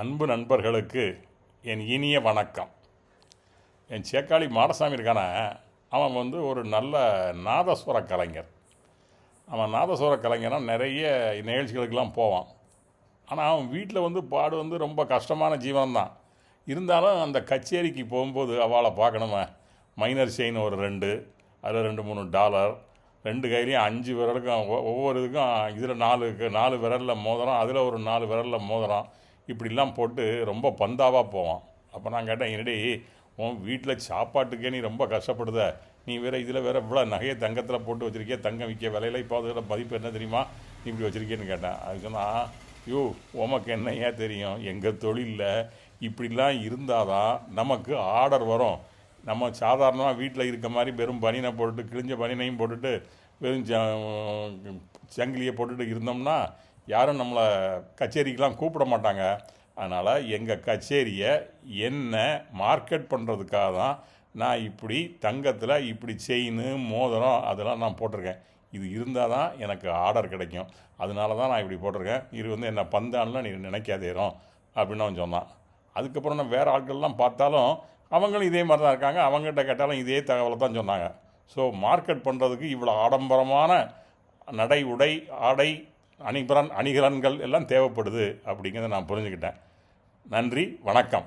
அன்பு நண்பர்களுக்கு என் இனிய வணக்கம். என் சேக்காளி மாடசாமி இருக்கானே? அவன் வந்து ஒரு நல்ல நாதஸ்வர கலைஞர். அவன் நாதஸ்வர கலைஞராக நிறைய நிகழ்ச்சிகளுக்கெல்லாம் போவான். ஆனால் அவன் வீட்டில் வந்து பாடு வந்து ரொம்ப கஷ்டமான ஜீவனம்தான் இருந்தாலும் அந்த கச்சேரிக்கு போகும்போது அவளை பார்க்கணுமே. மைனர் செயின் ஒரு ரெண்டு அதில் ரெண்டு மூணு டாலர் ரெண்டு கையிலையும் அஞ்சு விரலுக்கும் ஒவ்வொரு இதுக்கும் இதில் நாலு நாலு விரலில் மோதிரம் அதில் ஒரு நாலு விரலில் மோதிரம் இப்படிலாம் போட்டு ரொம்ப பந்தாவாக போவான். அப்போ நான் கேட்டேன் என்னடி உன் வீட்டில் சாப்பாட்டுக்கே நீ ரொம்ப கஷ்டப்படுத. நீ வேறு இதில் வேறு இவ்வளோ நகையை தங்கத்தில் போட்டு வச்சுருக்கிய தங்கம் விற்க விலையில இப்போ அதோட மதிப்பு என்ன தெரியுமா? நீ இப்படி வச்சிருக்கேன்னு கேட்டேன். அதுக்கு சொன்னால் யோ உமக்கு என்னையா தெரியும்? எங்கள் தொழிலில் இப்படிலாம் இருந்தால் தான் நமக்கு ஆர்டர் வரும். நம்ம சாதாரணமாக வீட்டில் இருக்க மாதிரி வெறும் பனியனை போட்டுட்டு கிழிஞ்ச பனியனையும் போட்டுட்டு வெறும் ச- சங்கிலியை போட்டுட்டு இருந்தோம்னா யாரும் நம்மளை கச்சேரிக்கெலாம் கூப்பிட மாட்டாங்க. அதனால் எங்கள் கச்சேரியை என்ன மார்க்கெட் பண்ணுறதுக்காக தான் நான் இப்படி தங்கத்தில் இப்படி செயின் மோதிரம் அதெல்லாம் நான் போட்டிருக்கேன். இது இருந்தால் தான் எனக்கு ஆர்டர் கிடைக்கும். அதனால தான் நான் இப்படி போட்டிருக்கேன். இது வந்து என்ன பந்தான்லாம் நீ நினைக்காதேரும் அப்படின்னு அவன் சொன்னான். அதுக்கப்புறம் நான் வேறு ஆட்கள்லாம் பார்த்தாலும் அவங்களும் இதே மாதிரி தான் இருக்காங்க. அவங்ககிட்ட கேட்டாலும் இதே தகவலை தான் சொன்னாங்க. ஸோ மார்க்கெட் பண்ணுறதுக்கு இவ்வளோ ஆடம்பரமான நடை உடை ஆடை அணிபரன் அணிகலன்கள் எல்லாம் தேவைப்படுது அப்படிங்கிறத நான் புரிஞ்சுக்கிட்டேன். நன்றி வணக்கம்.